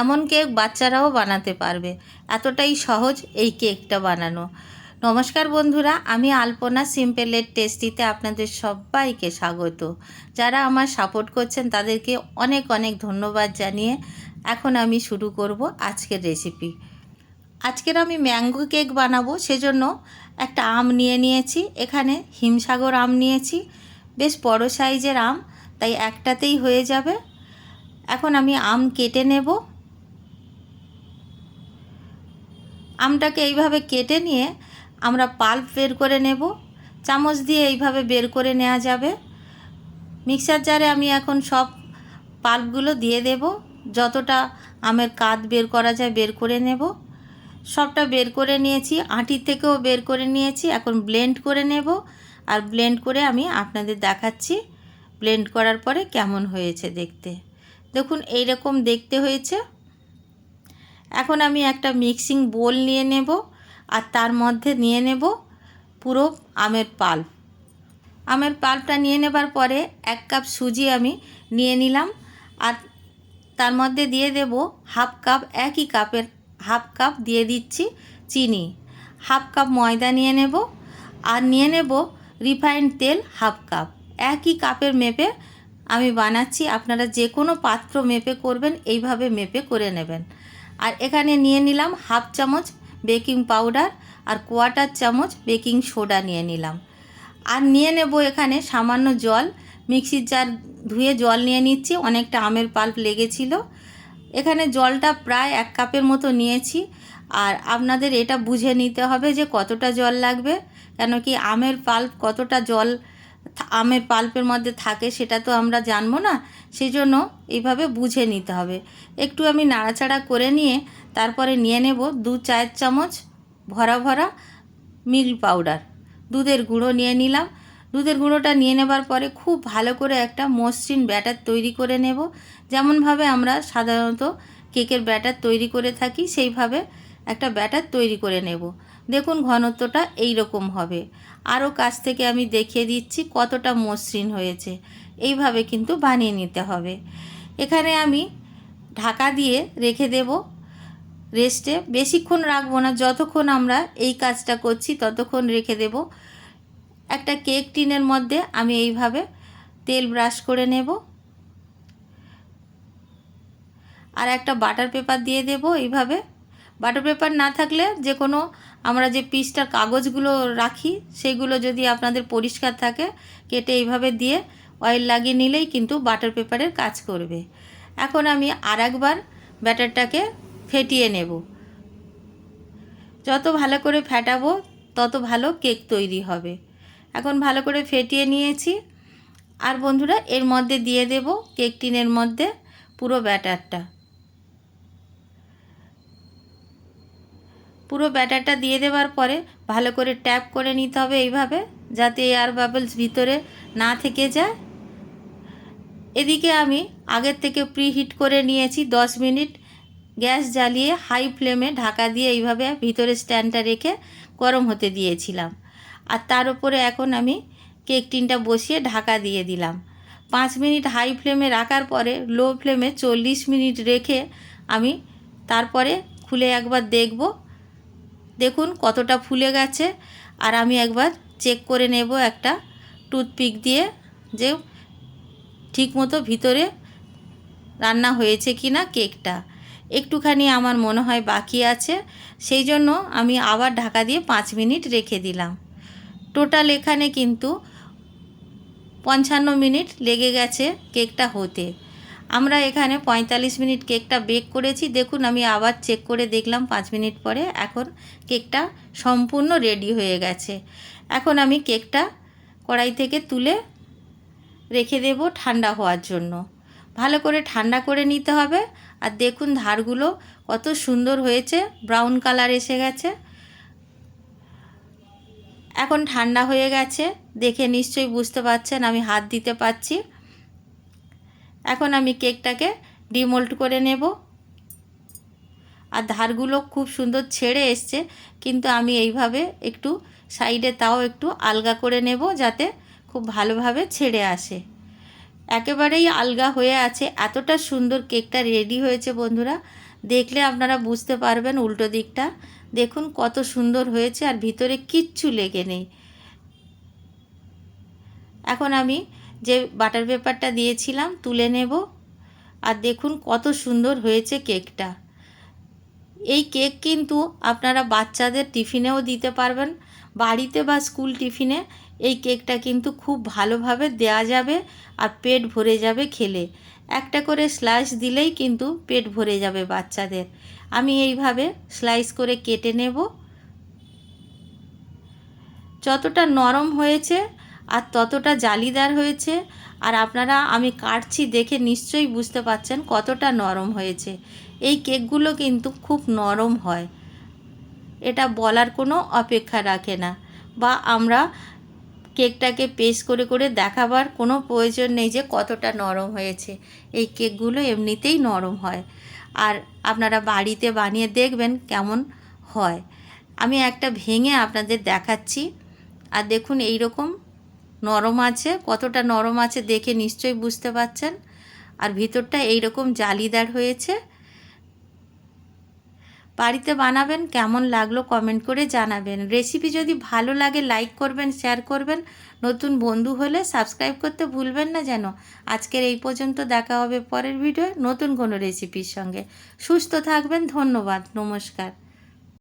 এমন কেক বাচ্চারাও বানাতে পারবে। এতটাই সহজ এই কেকটা বানানো। নমস্কার বন্ধুরা, আমি আলপনা সিম্পলের টেস্টিতে আপনাদের সবাইকে স্বাগত। যারা আমার সাপোর্ট করছেন, তাদেরকে অনেক অনেক ধন্যবাদ জানিয়ে এখন আমি শুরু করব আজকের রেসিপি। আজকের আমি ম্যাঙ্গো কেক বানাবো, সেজন্য একটা আম নিয়ে নিয়েছি, এখানে হিমসাগর আম নিয়েছি, বেশ বড় সাইজের আম, তাই একটাতেই হয়ে যাবে। এখন আমি আম কেটে নেব। আমটাকে এইভাবে কেটে নিয়ে আমরা পাল্প বের করে নেব। চামচ দিয়ে এইভাবে বের করে নেওয়া যাবে। মিক্সার জারে আমি এখন সব পাল্পগুলো দিয়ে দেব। যতটা আমের কাত বের করা যায় বের করে নেব। সবটা বের করে নিয়েছি আঁটির থেকেও বের করে নিয়েছি, এখন ব্লেন্ড করে নেব। আর ব্লেন্ড করে আমি আপনাদের দেখাচ্ছি, ব্লেন্ড করার পরে কেমন হয়েছে দেখতে। দেখুন এই রকম দেখতে হয়েছে। এখন আমি একটা মিক্সিং বোল নিয়ে নেব আর তার মধ্যে নিয়ে নেব পুরো আমের পাল্প আমের পাল্পটা নিয়ে নেবার পরে এক কাপ সুজি আমি নিয়ে নিলাম আর তার মধ্যে দিয়ে দেব হাফ কাপ, একই কাপের হাফ কাপ দিয়ে দিচ্ছি চিনি। হাফ কাপ ময়দা নিয়ে নেব আর নিয়ে নেব রিফাইন্ড তেল হাফ কাপ। একই কাপের মেপে আমি বানাচ্ছি, আপনারা যে কোনো পাত্র মেপে করবেন, এইভাবে মেপে করে নেবেন। আর এখানে নিয়ে নিলাম হাফ চামচ বেকিং পাউডার আর কোয়াটার চামচ বেকিং সোডা নিয়ে নিলাম। আর নিয়ে নেব এখানে সামান্য জল। মিক্সির জার ধুয়ে জল নিয়ে নিচ্ছি, অনেকটা আমের পাল্প লেগেছিল। এখানে জলটা প্রায় এক কাপের মতো নিয়েছি। আর আপনাদের এটা বুঝে নিতে হবে যে কতটা জল লাগবে, কেন কি আমের পাল্প কতটা জল আমের পাল্পের মধ্যে থাকে সেটা তো আমরা জানব না, সেই জন্য এইভাবে বুঝে নিতে হবে। একটু আমি নাড়াচাড়া করে নিয়ে তারপরে নিয়ে নেব দু চায়ের চামচ ভরা ভরা মিল্ক পাউডার। দুধের গুঁড়ো নিয়ে নিলাম। দুধের গুঁড়োটা নিয়ে নেবার পরে খুব ভালো করে একটা মসৃণ ব্যাটার তৈরি করে নেব। যেমনভাবে আমরা সাধারণত কেকের ব্যাটার তৈরি করে থাকি, সেইভাবে একটা ব্যাটার তৈরি করে নেব। দেখুন ঘনত্বটা এই রকম হবে। আরও কাছ থেকে আমি দেখিয়ে দিচ্ছি কতটা মসৃণ হয়েছে। এইভাবে কিন্তু বানিয়ে নিতে হবে। এখানে আমি ঢাকা দিয়ে রেখে দেব রেস্টে। বেশিক্ষণ রাখব না, যতক্ষণ আমরা এই কাজটা করছি ততক্ষণ রেখে দেব। একটা কেক টিনের মধ্যে আমি এইভাবে তেল ব্রাশ করে নেব। আর একটা বাটার পেপার দিয়ে দেব এইভাবে। বাটার পেপার না থাকলে যে কোনো আমরা যে পিসটার কাগজগুলো রাখি, সেগুলো যদি আপনাদের পরিষ্কার থাকে, কেটে এইভাবে দিয়ে অয়েল লাগিয়ে নিলেই কিন্তু বাটার পেপারের কাজ করবে। এখন আমি আর একবার ব্যাটারটাকে ফেটিয়ে নেব। যত ভালো করে ফেটাবো, তত ভালো কেক তৈরি হবে। এখন ভালো করে ফেটিয়ে নিয়েছি। আর বন্ধুরা, এর মধ্যে দিয়ে দেব কেক টিনের মধ্যে পুরো ব্যাটারটা পুরো ব্যাটারটা দিয়ে দেওয়ার পরে ভালো করে ট্যাপ করে নিতে হবে এইভাবে, যাতে এয়ার বাবলস ভিতরে না থেকে যায়। এদিকে আমি আগের থেকে প্রিহিট করে নিয়েছি দশ মিনিট। গ্যাস জ্বালিয়ে হাই ফ্লেমে ঢাকা দিয়ে এইভাবে ভিতরে স্ট্যান্ডটা রেখে গরম হতে দিয়েছিলাম। আর তার উপরে এখন আমি কেক টিনটা বসিয়ে ঢাকা দিয়ে দিলাম। পাঁচ মিনিট হাই ফ্লেমে রাখার পরে লো ফ্লেমে চল্লিশ মিনিট রেখে আমি তারপরে খুলে একবার দেখব দেখুন কতটা ফুলে গেছে। আর আমি একবার চেক করে নেব একটা টুথপিক দিয়ে যে ঠিকমতো ভিতরে রান্না হয়েছে কি না কেকটা একটুখানি আমার মনে হয় বাকি আছে, সেই জন্য আমি আবার ঢাকা দিয়ে পাঁচ মিনিট রেখে দিলাম। টোটাল এখানে কিন্তু পঞ্চান্ন মিনিট লেগে গেছে কেকটা হতে। আমরা এখানে পঁয়তাল্লিশ মিনিট কেকটা বেক করেছি। দেখুন, আমি আবার চেক করে দেখলাম পাঁচ মিনিট পরে। এখন কেকটা সম্পূর্ণ রেডি হয়ে গেছে। এখন আমি কেকটা কড়াই থেকে তুলে রেখে দেব ঠান্ডা হওয়ার জন্য। ভালো করে ঠান্ডা করে নিতে হবে। আর দেখুন, ধারগুলো কত সুন্দর হয়েছে। ব্রাউন কালার এসে গেছে। এখন ঠান্ডা হয়ে গেছে। দেখে নিশ্চয়ই বুঝতে পারছেন, আমি হাত দিতে পারছি। এখন আমি কেকটাকে ডিমোল্ড করে নেব। আর ধারগুলো খুব সুন্দর ছেড়ে এসছে, কিন্তু আমি এইভাবে একটু সাইডে তাও একটু আলগা করে নেব যাতে খুব ভালোভাবে ছেড়ে আসে। একেবারেই আলগা হয়ে আছে। এতটা সুন্দর কেকটা রেডি হয়েছে বন্ধুরা। দেখলে আপনারা বুঝতে পারবেন উল্টো দিকটা। দেখুন কত সুন্দর হয়েছে আর ভিতরে কিচ্ছু লেগে নেই। এখন আমি যে বাটার পেপারটা দিয়েছিলাম, তুলে নেব। আর দেখুন কত সুন্দর হয়েছে কেকটা। এই কেক কিন্তু আপনারা বাচ্চাদের টিফিনেও দিতে পারবেন। বাড়িতে বা স্কুল টিফিনে এই কেকটা কিন্তু খুব ভালোভাবে দেওয়া যাবে আর পেট ভরে যাবে খেলে। একটা করে স্লাইস দিলেই কিন্তু পেট ভরে যাবে বাচ্চাদের। আমি এইভাবে স্লাইস করে কেটে নেব। যতটা নরম হয়েছে আর ততটা জালিদার হয়েছে। আর আপনারা, আমি কাটছি দেখে নিশ্চয়ই বুঝতে পাচ্ছেন কতটা নরম হয়েছে। এই কেকগুলো কিন্তু খুব নরম হয়। এটা বলার কোনো অপেক্ষা রাখে না। বা আমরা কেকটাকে পেস্ট করে করে দেখাবার কোনো প্রয়োজন নেই যে কতটা নরম হয়েছে। এই কেকগুলো এমনিতেই নরম হয়। আর আপনারা বাড়িতে বানিয়ে দেখবেন কেমন হয়। আমি একটা ভেঙে আপনাদের দেখাচ্ছি। আর দেখুন এই রকম নরম আছে, কতটা নরম আছে দেখে নিশ্চয়ই বুঝতে পাচ্ছেন আর ভিতরটা এই রকম জালিদার হয়েছে। বাড়িতে বানাবেন, কেমন লাগল কমেন্ট করে জানাবেন। রেসিপি যদি ভালো লাগে, লাইক করবেন, শেয়ার করবেন। নতুন বন্ধু হলে সাবস্ক্রাইব করতে ভুলবেন না যেন। আজকের এই পর্যন্ত দেখা হবে পরের ভিডিও নতুন কোনো রেসিপির সঙ্গে। সুস্থ থাকবেন, ধন্যবাদ, নমস্কার।